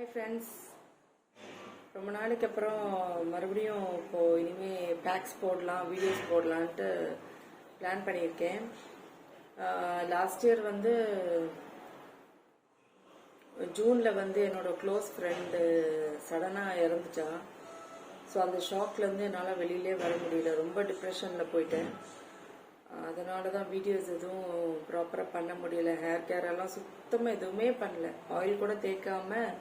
Hi friends ரொம்ப நாளைக்கு அப்புறம் மறுபடியும் இப்போது இனிமேல் பேக்ஸ் போடலாம் வீடியோஸ் போடலான்ட்டு பிளான் பண்ணியிருக்கேன். லாஸ்ட் இயர் வந்து ஜூனில் வந்து என்னோட க்ளோஸ் ஃப்ரெண்டு சடனாக இறந்துச்சா ஸோ அந்த ஷாக்லேருந்து என்னால் வெளியிலே வர முடியல. ரொம்ப டிப்ரெஷனில் போயிட்டேன். அதனால தான் வீடியோஸ் எதுவும் ப்ராப்பராக பண்ண முடியல. ஹேர் கேரெல்லாம் சுத்தமாக எதுவுமே பண்ணல. ஆயில் கூட தேய்க்காமல்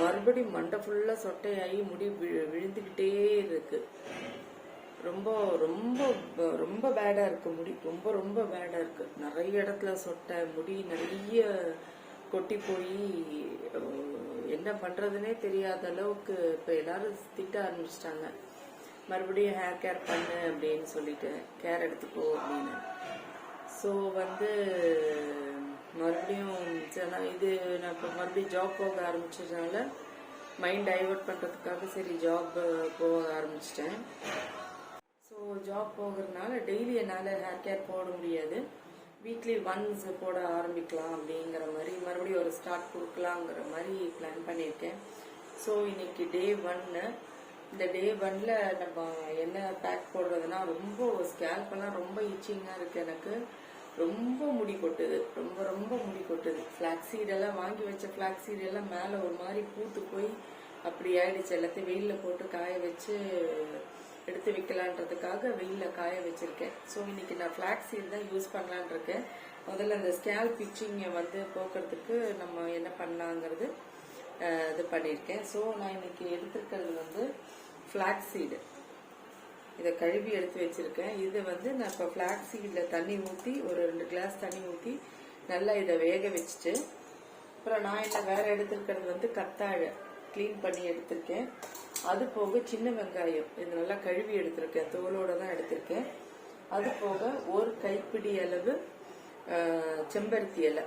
மறுபடியும் மண்டை ஃபுல்லாக சொட்டையாகி முடி விழு விழுந்துக்கிட்டே இருக்கு. ரொம்ப ரொம்ப ரொம்ப பேடாக இருக்கு முடி. ரொம்ப ரொம்ப பேடாக இருக்கு. நிறைய இடத்துல சொட்டை முடி நிறைய கொட்டி போய் என்ன பண்ணுறதுனே தெரியாத அளவுக்கு இப்போ எல்லாரும் திட்ட ஆரம்பிச்சிட்டாங்க. மறுபடியும் ஹேர் கேர் பண்ணு அப்படின்னு சொல்லிட்டு கேர் எடுத்துக்கோ அப்படின்னு. ஸோ வந்து மறுபடியும் சரி, நான் இது நான் இப்போ மறுபடியும் ஜாப் போக ஆரம்பிச்சதுனால மைண்ட் டைவெர்ட் பண்ணுறதுக்காக சரி ஜாப் போக ஆரம்பிச்சிட்டேன். ஸோ ஜாப் போகிறதுனால டெய்லி என்னால் ஹேர் கேர் போட முடியாது. வீக்லி ஒன்ஸ் போட ஆரம்பிக்கலாம் அப்படிங்கிற மாதிரி மறுபடியும் ஒரு ஸ்டார்ட் கொடுக்கலாங்கிற மாதிரி பிளான் பண்ணியிருக்கேன். ஸோ இன்னைக்கு டே ஒன்னு இந்த டே ஒன்ல நம்ம என்ன பேக் போடுறதுன்னா ரொம்ப ஸ்கேல்பெல்லாம் ரொம்ப இச்சிங்காக இருக்குது எனக்கு. ரொம்ப முடி கொட்டுது. ரொம்ப ரொம்ப முடி கொட்டுது. ஃப்ளாக் எல்லாம் வாங்கி வச்ச ஃப்ளாக் எல்லாம் மேலே ஒரு மாதிரி பூத்து போய் அப்படி ஆயிடுச்சு. எல்லாத்தையும் வெயிலில் போட்டு காய வச்சு எடுத்து வைக்கலான்றதுக்காக வெயிலில் காய வச்சிருக்கேன். ஸோ இன்னைக்கு நான் ஃப்ளாக் சீட் தான் யூஸ் பண்ணலான் இருக்கேன். முதல்ல அந்த ஸ்கேல் பிச்சிங்கை வந்து போக்குறதுக்கு நம்ம என்ன பண்ணலாங்கிறது இது பண்ணியிருக்கேன். ஸோ நான் இன்னைக்கு எடுத்துருக்கிறது வந்து ஃப்ளாக் சீடு இதை கழுவி எடுத்து வச்சிருக்கேன். இதை வந்து நான் இப்போ ஃப்ளாக் சீடில் தண்ணி ஊற்றி ஒரு ரெண்டு கிளாஸ் தண்ணி ஊற்றி நல்லா இதை வேக வச்சுட்டு அப்புறம் நான் என்ன வேறு எடுத்திருக்கிறது வந்து கத்தாழை க்ளீன் பண்ணி எடுத்திருக்கேன். அது போக சின்ன வெங்காயம் இது நல்லா கழுவி எடுத்திருக்கேன். தோலோடு தான் எடுத்திருக்கேன். அது போக ஒரு கைப்பிடி அளவு செம்பருத்தி இலை.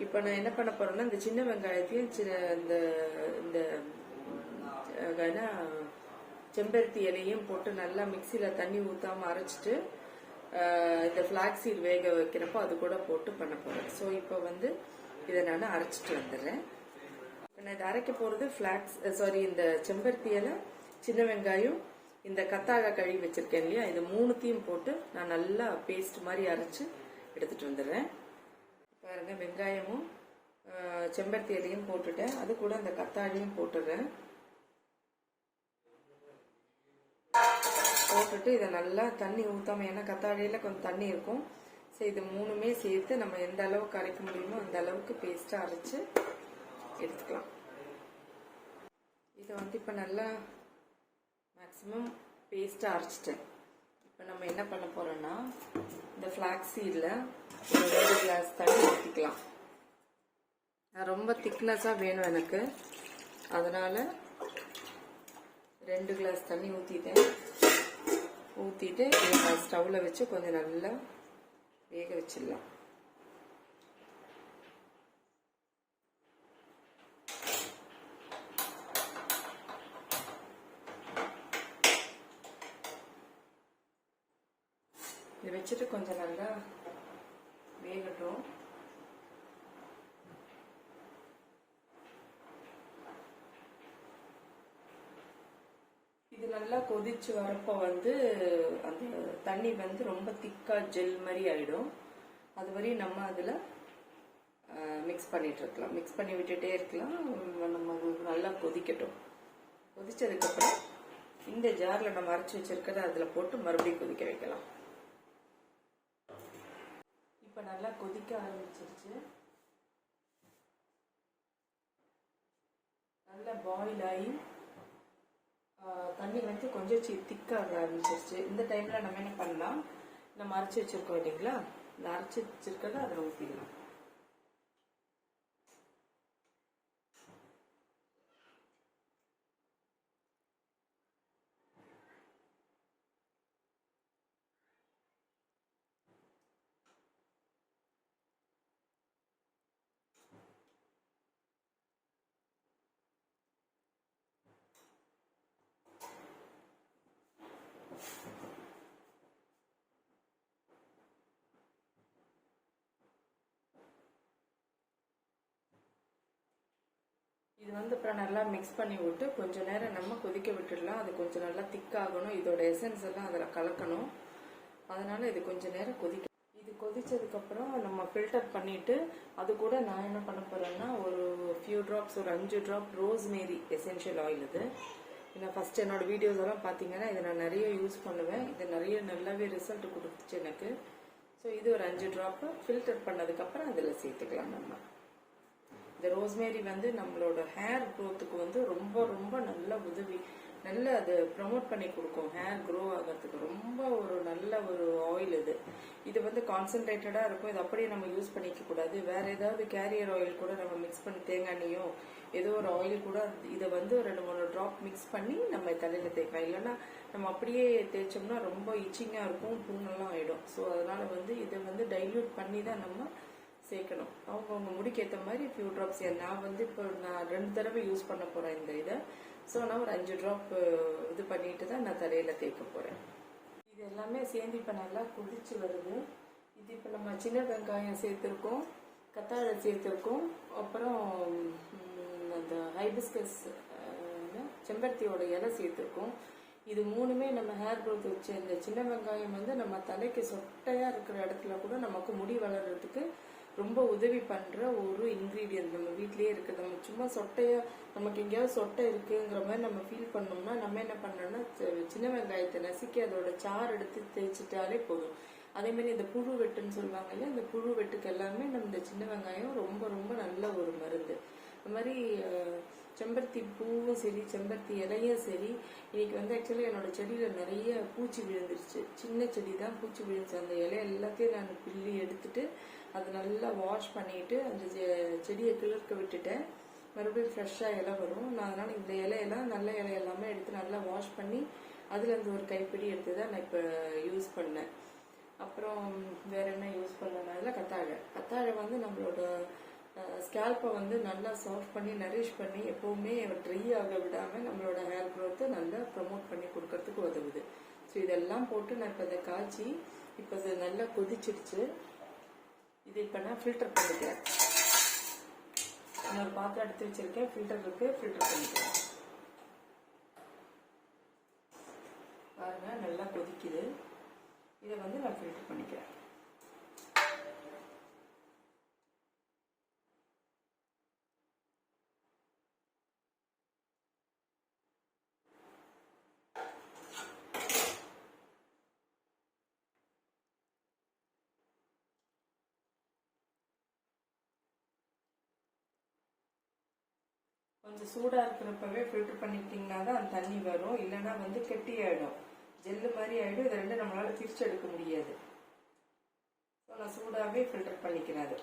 இப்போ நான் என்ன பண்ண போறேன்னா இந்த சின்ன வெங்காயத்தையும் சின்ன இந்த இந்த அஹ், செம்பருத்தி இலையும் போட்டு நல்லா மிக்சியில் தண்ணி ஊற்றாமல் அரைச்சிட்டு இந்த ஃப்ளாக்ஸீட் வேக வைக்கிறப்போ அது கூட போட்டு பண்ண போகிறேன் ஸோ இப்போ வந்து இதை நான் அரைச்சிட்டு வந்துடுறேன். நான் இதை அரைக்க போகிறது ஃப்ளாக்ஸ் சாரி இந்த செம்பருத்தி இலை சின்ன வெங்காயம் இந்த கத்தாழை கழுவி வச்சுருக்கேன் இல்லையா? இது மூணுத்தையும் போட்டு நான் நல்லா பேஸ்ட் மாதிரி அரைச்சி எடுத்துகிட்டு வந்துடுறேன். பாருங்கள் வெங்காயமும் செம்பருத்தி இலையும் போட்டுட்டேன். அது கூட அந்த கத்தாழையும் போட்டுடுறேன். போட்டுட்டு இதை நல்லா தண்ணி ஊற்றாமல் ஏன்னா கத்தாழையில் கொஞ்சம் தண்ணி இருக்கும். ஸோ இது மூணுமே சேர்த்து நம்ம எந்த அளவுக்கு அரைக்க முடியுமோ அந்த அளவுக்கு பேஸ்ட்டாக அரைச்சு எடுத்துக்கலாம். இதை வந்து இப்போ நல்லா மேக்ஸிமம் பேஸ்ட்டாக அரைச்சிட்டேன். இப்போ நம்ம என்ன பண்ண போகிறோன்னா இந்த ஃப்ளாக்ஸீடில் ஒரு ரெண்டு கிளாஸ் தண்ணி ஊற்றிக்கலாம் நான் ரொம்ப திக்னஸாக வேணும் எனக்கு. அதனால் ரெண்டு கிளாஸ் தண்ணி ஊற்றிட்டேன் ஊற்றிட்டு ஸ்டவ்வில் வச்சு கொஞ்சம் நல்லா வேக வச்சிடலாம். இதை வச்சுட்டு கொஞ்சம் நல்லா வேகட்டும் இது நல்லா கொதிச்சு வரப்போ வந்து அந்த தண்ணி வந்து ரொம்ப திக்காக ஜெல் மாதிரி ஆகிடும் அது வரையும் நம்ம அதில் மிக்ஸ் பண்ணிட்டு இருக்கலாம். மிக்ஸ் பண்ணி விட்டுட்டே இருக்கலாம். நம்ம நல்லா கொதிக்கட்டும். கொதிச்சதுக்கப்புறம் இந்த ஜாரில் நம்ம அரைச்சி வச்சிருக்கிறத அதில் போட்டு மறுபடியும் கொதிக்க வைக்கலாம். இப்போ நல்லா கொதிக்க ஆரம்பிச்சிருச்சு. நல்லா பாயில் ஆகி தண்ணி வந்து கொஞ்சம் சி திக்காக ஆரம்பிச்சிருச்சு. இந்த டைமில் நம்ம என்ன பண்ணலாம்? நம்ம அரைச்சி வச்சுருக்கோம் இல்லைங்களா? இந்த அரைச்சி வச்சுருக்கதை அதில் ஊற்றிடலாம் இது வந்து அப்புறம் நல்லா மிக்ஸ் பண்ணி விட்டு கொஞ்சம் நேரம் நம்ம கொதிக்க விட்டுடலாம். அது கொஞ்சம் நல்லா திக்காகணும் இதோட எசன்ஸ் எல்லாம் அதில் கலக்கணும். அதனால் இது கொஞ்சம் நேரம் கொதிக்க இது கொதிச்சதுக்கப்புறம் நம்ம ஃபில்டர் பண்ணிவிட்டு அது கூட நான் என்ன பண்ண போகிறேன்னா ஒரு ஃபியூ ட்ராப்ஸ் ஒரு அஞ்சு ட்ராப் ரோஸ்மேரி எசென்ஷியல் ஆயில் இது. நான் ஃபஸ்ட் என்னோட வீடியோஸ் எல்லாம் பார்த்தீங்கன்னா இதை நான் நிறைய யூஸ் பண்ணுவேன். இது நிறைய நல்லாவே ரிசல்ட் கொடுத்துச்சு எனக்கு. ஸோ இது ஒரு அஞ்சு ட்ராப்பு ஃபில்டர் பண்ணதுக்கப்புறம் அதில் சேர்த்துக்கலாம் நம்ம. இந்த ரோஸ்மேரி வந்து நம்மளோட ஹேர் க்ரோத்துக்கு வந்து ரொம்ப ரொம்ப நல்ல உதவி. நல்ல அது ப்ரமோட் பண்ணி கொடுக்கும். ஹேர் க்ரோ ஆகிறதுக்கு ரொம்ப ஒரு நல்ல ஒரு ஆயில் இது. இது வந்து கான்சென்ட்ரேட்டடாக இருக்கும். இது அப்படியே நம்ம யூஸ் பண்ணிக்க கூடாது. வேற ஏதாவது கேரியர் ஆயில் கூட நம்ம மிக்ஸ் பண்ணி தேங்காய் எண்ணெயோ ஏதோ ஒரு ஆயில் கூட இதை வந்து ஒரு ரெண்டு மூணு ட்ராப் மிக்ஸ் பண்ணி நம்ம தலையில் தேய்க்கலாம். இல்லைன்னா நம்ம அப்படியே தேய்ச்சோம்னா ரொம்ப இச்சிங்காக இருக்கும் புண்ணெல்லாம் ஆகிடும் ஸோ அதனால வந்து இதை வந்து டைல்யூட் பண்ணி தான் நம்ம சேர்க்கணும். அவங்கவுங்க முடிக்கு ஏற்ற மாதிரி ஃபியூ ட்ராப்ஸ் நான் வந்து இப்போ நான் ரெண்டு தடவை யூஸ் பண்ண போகிறேன் இந்த இதை. ஸோ நான் ஒரு அஞ்சு ட்ராப் இது பண்ணிட்டு தான் நான் தலையில் தேய்க்க போகிறேன் இது எல்லாமே சேர்ந்து இப்போ நல்லா குதிச்சு வருது. இது இப்போ நம்ம சின்ன வெங்காயம் சேர்த்துருக்கோம். கத்தாழை சேர்த்துருக்கோம். அப்புறம் அந்த ஹைபிஸ்கஸ் செம்பருத்தியோட இலை சேர்த்துருக்கோம். இது மூணுமே நம்ம ஹேர் க்ரோத் வச்ச இந்த சின்ன வெங்காயம் வந்து நம்ம தலைக்கு சொட்டையாக இருக்கிற இடத்துல கூட நமக்கு முடி வளர்கிறதுக்கு ரொம்ப உதவி பண்ற ஒரு இன்கிரீடியன்ட் நம்ம வீட்லயே இருக்குது நம்ம சும்மா சொட்டையா நமக்கு எங்கேயாவது சொட்டை இருக்குங்கிற மாதிரி நம்ம ஃபீல் பண்ணோம்னா நம்ம என்ன பண்ணோம்னா சின்ன வெங்காயத்தை நசுக்கி அதோட சாறு எடுத்து தேய்ச்சிட்டாலே போதும். அதே மாதிரி இந்த புழு வெட்டுன்னு சொல்லுவாங்க இல்லையா? இந்த புழு வெட்டுக்கு எல்லாமே நம்ம இந்த சின்ன வெங்காயம் ரொம்ப ரொம்ப நல்ல ஒரு மருந்து. அது மாதிரி செம்பருத்தி பூவும் சரி செம்பருத்தி இலையும் சரி இன்னைக்கு வந்து ஆக்சுவலி என்னோட செடியில நிறைய பூச்சி விழுந்துருச்சு. சின்ன செடி தான் பூச்சி விழுந்துச்சு. அந்த இலை எல்லாத்தையும் நான் பில்லி எடுத்துட்டு அது நல்லா வாஷ் பண்ணிட்டு அந்த செ- செடியை கிளர்க்க விட்டுட்டேன். மறுபடியும் ஃப்ரெஷ்ஷாக இலை வரும். நான் அதனால் இந்த இலையெல்லாம் நல்ல இலை எல்லாமே எடுத்து நல்லா வாஷ் பண்ணி அதுலேருந்து ஒரு கைப்பிடி எடுத்து தான் நான் இப்போ யூஸ் பண்ணேன். அப்புறம் வேற என்ன யூஸ் பண்ணனால கத்தாழை. கத்தாழை வந்து நம்மளோட ஸ்கேல்ப்பை வந்து நல்லா சாஃப்ட் பண்ணி நரிஷ் பண்ணி எப்போவுமே ட்ரை ஆக விடாமல் நம்மளோட ஹேர் க்ரோத்தை நல்லா ப்ரமோட் பண்ணி கொடுக்கறதுக்கு உதவுது. ஸோ இதெல்லாம் போட்டு நான் இப்போ அதை காய்ச்சி இப்போ அது நல்லா கொதிச்சிருச்சு இது இப்போ நான் ஃபில்டர் பண்ணிக்கிறேன். இன்னொரு பாத்திரம் எடுத்து வச்சிருக்கேன். ஃபில்டர் இருக்கு ஃபில்டர் பண்ணிக்கிறேன். பாருங்க நல்லா கொதிக்குது. இதை வந்து நான் ஃபில்டர் பண்ணிக்கிறேன். கொஞ்சம் சூடாக இருக்கிறப்பவே ஃபில்டர் பண்ணிக்கிட்டீங்கன்னா தான் அந்த தண்ணி வரும். இல்லைன்னா வந்து கெட்டி ஆகிடும் ஜெல்லு மாதிரி ஆகிடும் இதை ரெண்டு நம்மளால் பிரித்து எடுக்க முடியாது. ஸோ நான் சூடாகவே ஃபில்டர் பண்ணிக்கிறேன் அது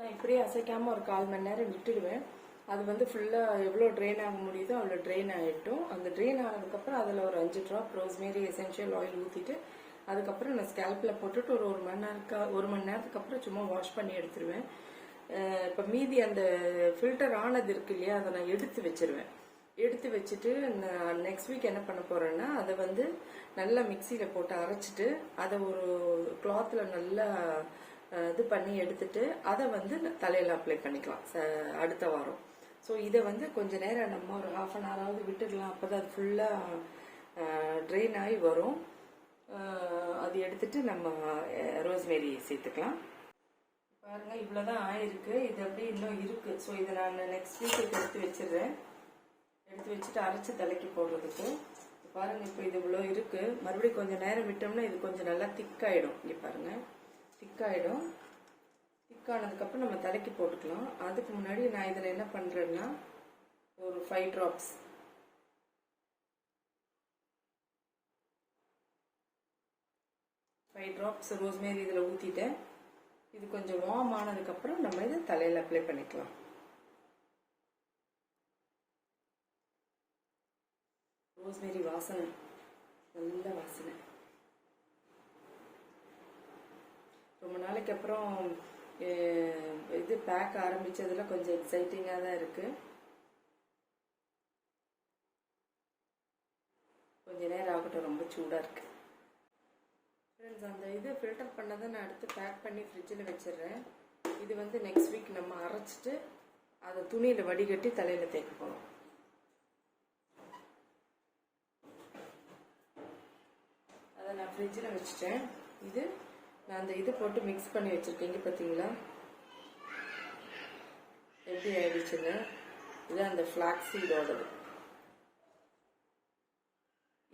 நான் இப்படியே அசைக்காமல் ஒரு கால் மணி நேரம் விட்டுடுவேன். அது வந்து ஃபுல்லாக எவ்வளோ ட்ரெயின் ஆக முடியுதோ அவ்வளோ ட்ரெயின் ஆகிட்டும் அந்த ட்ரெயின் ஆனதுக்கப்புறம் அதில் ஒரு அஞ்சு ட்ராப் ரோஸ்மேரி எசென்ஷியல் ஆயில் ஊற்றிட்டு அதுக்கப்புறம் நான் ஸ்கேல்பில் போட்டுட்டு ஒரு ஒரு மணி நேரம் ஒரு மணி நேரத்துக்கு அப்புறம் சும்மா வாஷ் பண்ணி எடுத்துருவேன். இப்போ மீதி அந்த ஃபில்டர் ஆனது இருக்கு இல்லையா அதை நான் எடுத்து வச்சிருவேன். எடுத்து வச்சுட்டு நான் நெக்ஸ்ட் வீக் என்ன பண்ண போகிறேன்னா அதை வந்து நல்லா மிக்சியில் போட்டு அரைச்சிட்டு அதை ஒரு கிளாத்தில் நல்லா இது பண்ணி எடுத்துட்டு அதை வந்து தலையில் அப்ளை பண்ணிக்கலாம். ச- அடுத்த வாரம். ஸோ இதை வந்து கொஞ்ச நேரம் நம்ம ஒரு ஹாஃப் அன் ஹவராவது விட்டுடலாம். அப்பதான் அது ஃபுல்லாக ட்ரெயின் ஆகி வரும். அது எடுத்துட்டு நம்ம ரோஸ்மேரி சேர்த்துக்கலாம். இப்போ பாருங்க இவ்வளோதான் ஆயிருக்கு. இது அப்படியே இன்னும் இருக்கு. ஸோ இதை நான் நெக்ஸ்ட் வீக் எடுத்து வச்சிடுறேன். எடுத்து வச்சுட்டு அரைச்சி தலைக்கு போடுறதுக்கு. பாருங்க இப்போ இது இவ்வளோ இருக்கு. மறுபடியும் கொஞ்சம் நேரம் விட்டோம்னா இது கொஞ்சம் நல்லா திக்காயிடும் இங்கே பாருங்க. திக்காயிடும். திக்கானதுக்கப்புறம் நம்ம தலைக்கு போட்டுக்கலாம். அதுக்கு முன்னாடி நான் இதில் என்ன பண்ணுறேன்னா ஒரு five drops five drops rosemary இதில் ஊற்றிட்டேன் இது கொஞ்சம் வார்ம் ஆனதுக்கப்புறம் நம்ம இதை தலையில் அப்ளை பண்ணிக்கலாம். ரோஸ்மேரி வாசனை. நல்ல வாசனை. அதுக்கப்புறம் அப்புறம் இது பேக் ஆரம்பிச்சதுல கொஞ்சம் எக்ஸைட்டிங்காக தான் இருக்கு. கொஞ்ச நேரம் ஆகட்டும் ரொம்ப சூடாக இருக்கு. ஃப்ரெண்ட்ஸ் அந்த இது ஃபில்டர் பண்ணதை நான் எடுத்து பேக் பண்ணி ஃப்ரிட்ஜில் வச்சிடுறேன். இது வந்து நெக்ஸ்ட் வீக் நம்ம அரைச்சிட்டு அதை துணியில் வடிகட்டி தலையில் தேய்க்க போகிறோம் அதை நான் ஃப்ரிட்ஜில் வச்சுட்டேன். இது நான் அந்த இது போட்டு மிக்ஸ் பண்ணி வச்சுருக்கீங்க பார்த்தீங்களா எப்படி ஆயிடுச்சுன்னு? இது அந்த ஃப்ளாக் சீடோடது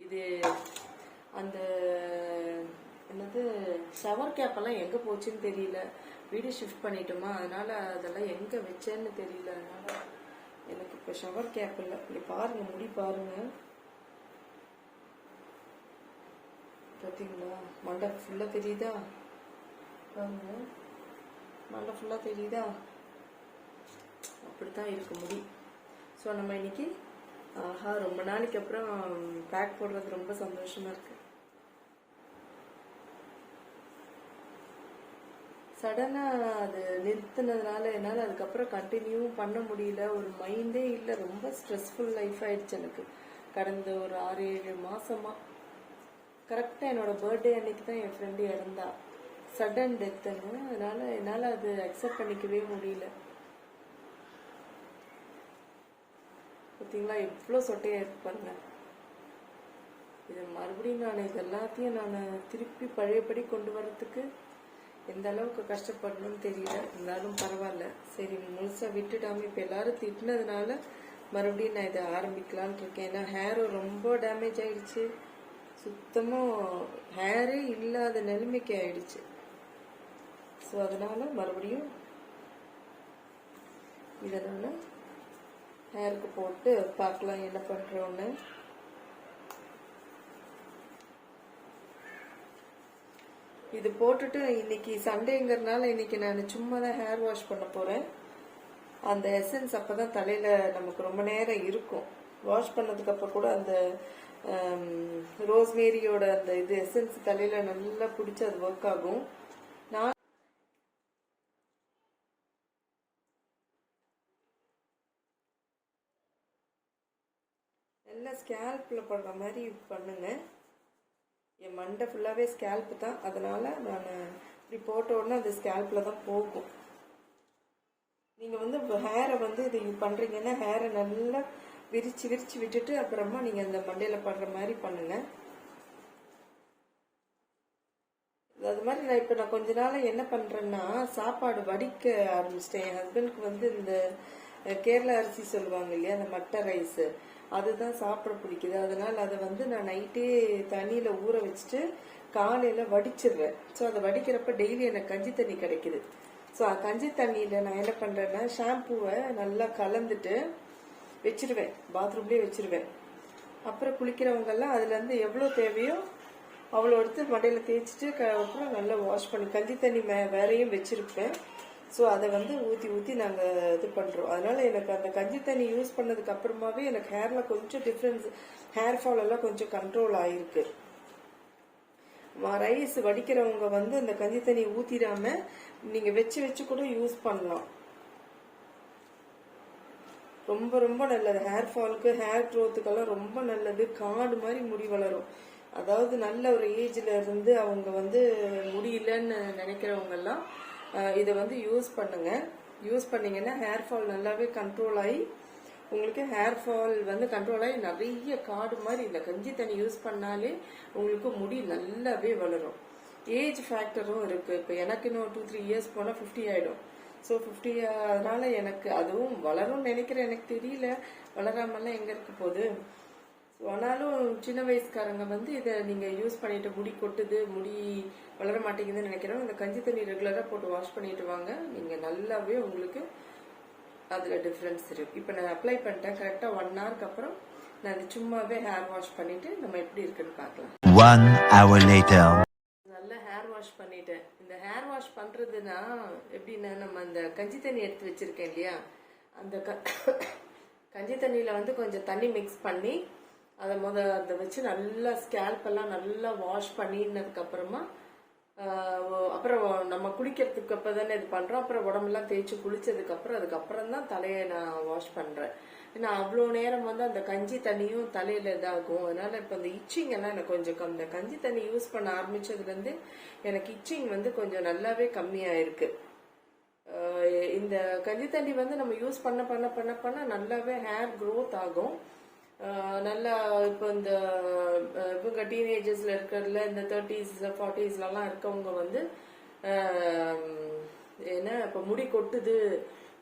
இது அந்த என்னது ஷவர் கேப்பெல்லாம் எங்கே போச்சுன்னு தெரியல. வீடு ஷிஃப்ட் பண்ணிட்டோமா அதனால் அதெல்லாம் எங்கே வச்சேன்னு தெரியல. அதனால் எனக்கு இப்போ ஷவர் கேப் இல்லை. இங்கே பாருங்கள் முடி பாருங்கள் பார்த்தீங்களா மண்டை ஃபுல்லாக தெரியுதா? பாருங்க நல்லா ஃபுல்லாக தெரியுதா? அப்படித்தான் இருக்க முடி. ஸோ நம்ம இன்னைக்கு ஆஹா ரொம்ப நாளைக்கு அப்புறம் பேக் போடுறது ரொம்ப சந்தோஷமா இருக்கு. சடனாக அது நிறுத்தினதுனால என்னால் அதுக்கப்புறம் கண்டினியூவும் பண்ண முடியல. ஒரு மைண்டே இல்லை. ரொம்ப ஸ்ட்ரெஸ்ஃபுல் லைஃப் ஆயிடுச்சு எனக்கு. கடந்த ஒரு ஆறு ஏழு மாசமா. கரெக்டாக என்னோட பர்த்டே அன்னைக்கு தான் என் ஃப்ரெண்டு இறந்தா. சடன் டெத்துன்னு அதனால என்னால் அது அக்செப்ட் பண்ணிக்கவே முடியல. பார்த்தீங்களா எவ்வளோ சொட்டையாக இருக்கு பாருங்க இது மறுபடியும் நான் இது எல்லாத்தையும் நான் திருப்பி பழையபடி கொண்டு வரத்துக்கு எந்த அளவுக்கு கஷ்டப்படணும்னு தெரியல. இருந்தாலும் பரவாயில்ல. சரி முழுசாக விட்டுடாமல் இப்போ எல்லாரும் திட்டினதுனால மறுபடியும் நான் இதை ஆரம்பிக்கலாம்னு இருக்கேன். ஏன்னா ஹேரும் ரொம்ப டேமேஜ் ஆயிடுச்சு. சுத்தமாக ஹேரே இல்லாத நிலைமைக்கு ஆயிடுச்சு. ஸோ அதனால் மறுபடியும் இதனால ஹேருக்கு போட்டு பார்க்கலாம் என்ன பண்ணுறோன்னு இது போட்டுட்டு இன்னைக்கு சண்டேங்கிறதுனால இன்னைக்கு நான் சும்மா தான் ஹேர் வாஷ் பண்ண போகிறேன் அந்த எசன்ஸ் அப்பதான் தலையில் நமக்கு ரொம்ப நேரம் இருக்கும். வாஷ் பண்ணதுக்கப்புறம் கூட அந்த ரோஸ்மேரியோட அந்த இது எசன்ஸ் தலையில் நல்லா பிடிச்சி அது ஒர்க் ஆகும் நான் நல்லா ஸ்கேல்பில் பண்ணுற மாதிரி பண்ணுங்க. என் மண்டை ஃபுல்லாகவே ஸ்கேல்ப்பு தான். அதனால் நான் இப்படி போட்ட உடனே அது ஸ்கேல்பில் தான் போகும். நீங்கள் வந்து ஹேரை வந்து இது பண்ணுறீங்கன்னா ஹேரை நல்லா விரித்து விரித்து விட்டுட்டு அப்புறமா நீங்கள் அந்த மண்டையில் பண்ணுற மாதிரி பண்ணுங்கள் அது மாதிரி நான் இப்போ நான் கொஞ்ச நாள் என்ன பண்ணுறேன்னா சாப்பாடு வடிக்க ஆரம்பிச்சிட்டேன். என் ஹஸ்பண்டுக்கு வந்து இந்த கேரளா அரிசி சொல்லுவாங்க இல்லையா அந்த மட்டை ரைஸு அதுதான் சாப்பிட பிடிக்குது. அதனால அதை வந்து நான் நைட்டே தண்ணியில் ஊற வச்சுட்டு காலையில் வடிச்சிடுறேன் ஸோ அதை வடிக்கிறப்ப டெய்லி எனக்கு கஞ்சி தண்ணி கிடைக்குது. ஸோ கஞ்சி தண்ணியில் நான் என்ன பண்ணுறேன்னா ஷாம்புவை நல்லா கலந்துட்டு வச்சிருவேன். பாத்ரூம்லேயே வச்சிருவேன். அப்புறம் குளிக்கிறவங்கெல்லாம் அதுலேருந்து எவ்வளோ தேவையோ அவ்வளோ எடுத்து மடையில் தேய்ச்சிட்டு அப்புறம் நல்லா வாஷ் பண்ணி கஞ்சி தண்ணி மே வேறையும் வச்சுருப்பேன். ஸோ அதை வந்து ஊற்றி ஊற்றி நாங்கள் இது பண்ணுறோம் அதனால் எனக்கு அந்த கஞ்சி தண்ணி யூஸ் பண்ணதுக்கு அப்புறமாவே எனக்கு ஹேரில் கொஞ்சம் டிஃப்ரென்ஸ் ஹேர் ஃபால் எல்லாம் கொஞ்சம் கண்ட்ரோல் ஆகிருக்கு ரைஸ் வடிக்கிறவங்க வந்து அந்த கஞ்சி தண்ணி ஊற்றிடாம நீங்கள் வச்சு வச்சு கூட யூஸ் பண்ணலாம். ரொம்ப ரொம்ப நல்லது. ஹேர் ஃபாலுக்கு ஹேர் க்ரோத்துக்கெல்லாம் ரொம்ப நல்லது. காடு மாதிரி முடி வளரும். அதாவது நல்ல ஒரு ஏஜ்ல இருந்து அவங்க வந்து முடியலன்னு நினைக்கிறவங்க எல்லாம் இதை வந்து யூஸ் பண்ணுங்க. யூஸ் பண்ணீங்கன்னா ஹேர் ஃபால் நல்லாவே கண்ட்ரோல் ஆகி உங்களுக்கு ஹேர் ஃபால் வந்து கண்ட்ரோல் ஆகி நிறைய காடு மாதிரி இந்த கஞ்சி தண்ணி யூஸ் பண்ணாலே உங்களுக்கு முடி நல்லாவே வளரும். ஏஜ் ஃபேக்டரும் இருக்குது இப்போ எனக்கு இன்னும் டூ த்ரீ இயர்ஸ் போனால் ஃபிஃப்டி ஆகிடும் ஸோ ஃபிஃப்டி அதனால் எனக்கு அதுவும் வளரும்னு நினைக்கிறேன். எனக்கு தெரியல. வளராமலாம் எங்கே இருக்க போகுது? ஸோ ஆனாலும் சின்ன வயசுக்காரங்க வந்து இதை நீங்க யூஸ் பண்ணிட்டு முடி கொட்டுது முடி வளர மாட்டேங்குதுன்னு நினைக்கிறோம் இந்த கஞ்சி தண்ணி ரெகுலரா போட்டு வாஷ் பண்ணிட்டு வாங்க. நீங்க நல்லாவே உங்களுக்கு அதுல டிஃப்ரென்ஸ் இருக்கு இப்போ நான் அப்ளை பண்ணிட்டேன். கரெக்டா ஒன் ஹவருக்கு அப்புறம் நான் அது சும்மாவே ஹேர் வாஷ் பண்ணிட்டு நம்ம எப்படி இருக்குன்னு பார்க்கலாம். நல்லா ஹேர் வாஷ் பண்ணிட்டேன். இந்த ஹேர் வாஷ் பண்றதுன்னா எப்படின்னா நம்ம அந்த கஞ்சி தண்ணி எடுத்து வச்சிருக்கேன் இல்லையா? அந்த க கஞ்சி தண்ணியில வந்து கொஞ்சம் தண்ணி மிக்ஸ் பண்ணி அதை முத அதை வச்சு நல்லா ஸ்கேல்ப் எல்லாம் நல்லா வாஷ் பண்ணினதுக்கு அப்புறமா அப்புறம் நம்ம குளிக்கிறதுக்கு அப்போ தானே இது பண்ணுறோம் அப்புறம் உடம்பெல்லாம் தேய்ச்சி குளிச்சதுக்கு அப்புறம் அதுக்கப்புறம் தான் தலையை நான் வாஷ் பண்ணுறேன் ஏன்னா அவ்வளோ நேரம் வந்து அந்த கஞ்சி தண்ணியும் தலையில இதாகும். அதனால இப்போ அந்த இச்சிங் எல்லாம் எனக்கு கொஞ்சம் கம் இந்த கஞ்சி தண்ணி யூஸ் பண்ண ஆரம்பித்ததுலேருந்து எனக்கு இச்சிங் வந்து கொஞ்சம் நல்லாவே கம்மியாயிருக்கு. இந்த கஞ்சி தண்ணி வந்து நம்ம யூஸ் பண்ண பண்ண பண்ண பண்ண நல்லாவே ஹேர் க்ரோத் ஆகும். நல்லா இப்போ இந்த இவங்க டீனேஜர்ஸ்ல இருக்கிறதுல இந்த தேர்ட்டிஸ் ஃபார்ட்டிஸ்லலாம் இருக்கவங்க வந்து என்ன இப்போ முடி கொட்டுது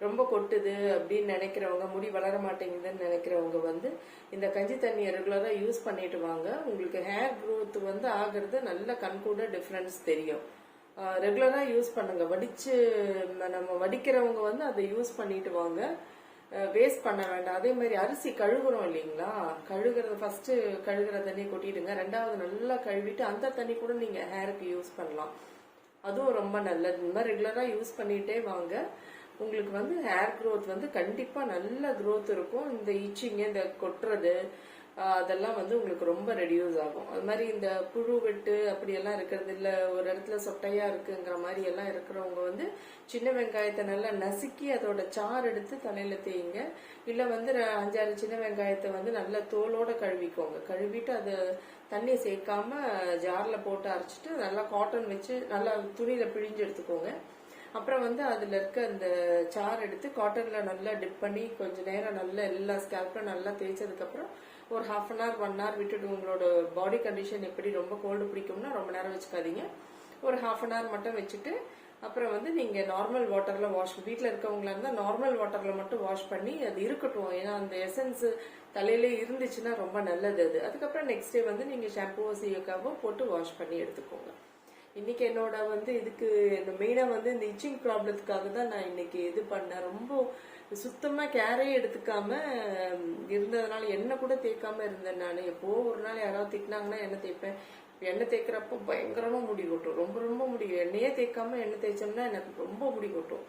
ரொம்ப கொட்டுது அப்படின்னு நினைக்கிறவங்க முடி வளர மாட்டேங்குதுன்னு நினைக்கிறவங்க வந்து இந்த கஞ்சி தண்ணியை ரெகுலராக யூஸ் பண்ணிட்டு வாங்க. உங்களுக்கு ஹேர் க்ரோத் வந்து ஆகிறது நல்ல கண்கூட டிஃப்ரென்ஸ் தெரியும். ரெகுலராக யூஸ் பண்ணுங்க. வடிச்சு நம்ம வடிக்கிறவங்க வந்து அதை யூஸ் பண்ணிட்டு வாங்க. வேஸ்ட் பண்ண வேண்டாம். அதே மாதிரி அரிசி கழுகுறோம் இல்லைங்களா? கழுகுறது ஃபர்ஸ்ட் கழுகுற தண்ணி கொட்டிடுங்க. ரெண்டாவது நல்லா கழுவிட்டு அந்த தண்ணி கூட நீங்க ஹேருக்கு யூஸ் பண்ணலாம். அதுவும் ரொம்ப நல்லது. இந்த மாதிரி ரெகுலராக யூஸ் பண்ணிட்டே வாங்க. உங்களுக்கு வந்து ஹேர் க்ரோத் வந்து கண்டிப்பா நல்ல க்ரோத் இருக்கும். இந்த இச்சிங்க இந்த கொட்டுறது அதெல்லாம் வந்து உங்களுக்கு ரொம்ப ரெடியூஸ் ஆகும். அது மாதிரி இந்த புழு வெட்டு அப்படியெல்லாம் இருக்கிறது இல்லை ஒரு இடத்துல சொட்டையாக இருக்குங்கிற மாதிரி எல்லாம் இருக்கிறவங்க வந்து சின்ன வெங்காயத்தை நல்லா நசுக்கி அதோட சாறு எடுத்து தலையில் தேய்ங்க. இல்லை வந்து அஞ்சாறு சின்ன வெங்காயத்தை வந்து நல்லா தோலோட கழுவிக்கோங்க. கழுவிட்டு அதை தண்ணி சேர்க்காம ஜாரில் போட்டு அரைச்சிட்டு நல்லா காட்டன் வச்சு நல்லா துணியில் பிழிஞ்சு எடுத்துக்கோங்க. அப்புறம் வந்து அதில் இருக்க அந்த சாறு எடுத்து காட்டனில் நல்லா டிப் பண்ணி கொஞ்சம் நேரம் நல்லா எல்லா ஸ்கேல்ப்ல நல்லா தேய்ச்சதுக்கப்புறம் ஒரு half an hour one hour விட்டுட்டு உங்களோட பாடி கண்டிஷன் எப்படி ரொம்ப கோல்டு பிடிக்கும்னா ரொம்ப நேரம் வச்சுக்காதீங்க. ஒரு ஹாஃப் அன் ஹவர் மட்டும் வச்சுட்டு அப்புறம் வந்து நீங்க நார்மல் வாட்டர்ல வாஷ் வீட்டில் இருக்கவங்களா இருந்தால் நார்மல் வாட்டர்ல மட்டும் வாஷ் பண்ணி அது இருக்கட்டும். ஏன்னா அந்த எசன்ஸ் தலையிலே இருந்துச்சுன்னா ரொம்ப நல்லது அது. அதுக்கப்புறம் நெக்ஸ்ட் டே வந்து நீங்க ஷாம்புவோ சீயக்காவோ போட்டு வாஷ் பண்ணி எடுத்துக்கோங்க. இன்னைக்கு என்னோட வந்து இதுக்கு இந்த மெயினா வந்து இந்த இச்சிங் ப்ராப்ளத்துக்காக தான் நான் இன்னைக்கு இது பண்ணேன். ரொம்ப சுத்தமா கேரே எடுத்துக்காம இருந்ததுனால எண்ணெய் கூட தேய்க்காம இருந்தேன் நான். எப்போ ஒரு நாள் யாராவது திட்டினாங்கன்னா எண்ணெய் தேய்ப்பேன்? எண்ணெய் தேய்க்கிறப்போ பயங்கரமா முடி கொட்டும். ரொம்ப ரொம்ப முடி எண்ணெயே தேய்க்காம எண்ணெய் தேய்ச்சோம்னா எனக்கு ரொம்ப முடி கொட்டும்.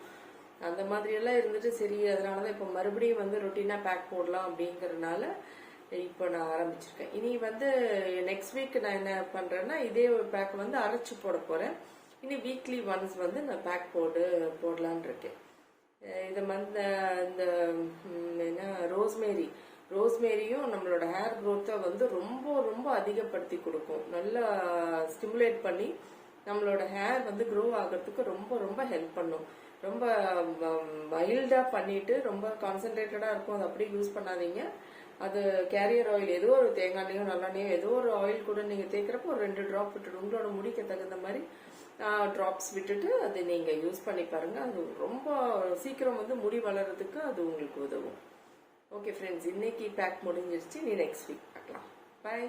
அந்த மாதிரி எல்லாம் இருந்துட்டு சரி அதனாலதான் இப்ப மறுபடியும் வந்து ரொட்டீனா பேக் போடலாம் அப்படிங்கறதுனால இப்போ நான் ஆரம்பிச்சிருக்கேன். இனி வந்து நெக்ஸ்ட் வீக் நான் என்ன பண்றேன்னா இதே பேக் வந்து அரைச்சு போட போறேன். இனி வீக்லி ஒன்ஸ் வந்து நான் பேக் போடு போடலான் இருக்கேன். இதை வந்து இந்த என்ன ரோஸ்மேரி ரோஸ்மேரியும் நம்மளோட ஹேர் க்ரோத்தை வந்து ரொம்ப ரொம்ப அதிகப்படுத்தி கொடுக்கும். நல்லா ஸ்டிமுலேட் பண்ணி நம்மளோட ஹேர் வந்து க்ரோ ஆகிறதுக்கு ரொம்ப ரொம்ப ஹெல்ப் பண்ணும். ரொம்ப மைல்டாக பண்ணிட்டு ரொம்ப கான்சென்ட்ரேட்டடாக இருக்கும். அதை அப்படியே யூஸ் பண்ணாதீங்க. அது கேரியர் ஆயில் ஏதோ ஒரு தேங்காய் நல்லெண்ணையோ ஏதோ ஒரு ஆயில் கூட நீங்கள் தேய்க்கிறப்போ ஒரு ரெண்டு ட்ராப் விட்டுட்டு உங்களோட முடிக்க தகுந்த மாதிரி ட்ராப்ஸ் விட்டுட்டு அதை நீங்கள் யூஸ் பண்ணி பாருங்க. அது ரொம்ப சீக்கிரம் வந்து முடி வளர்றதுக்கு அது உங்களுக்கு உதவும். ஓகே ஃப்ரெண்ட்ஸ் இன்னைக்கு பேக் முடிஞ்சிருச்சு. நீ நெக்ஸ்ட் வீக் பார்க்கலாம். பாய்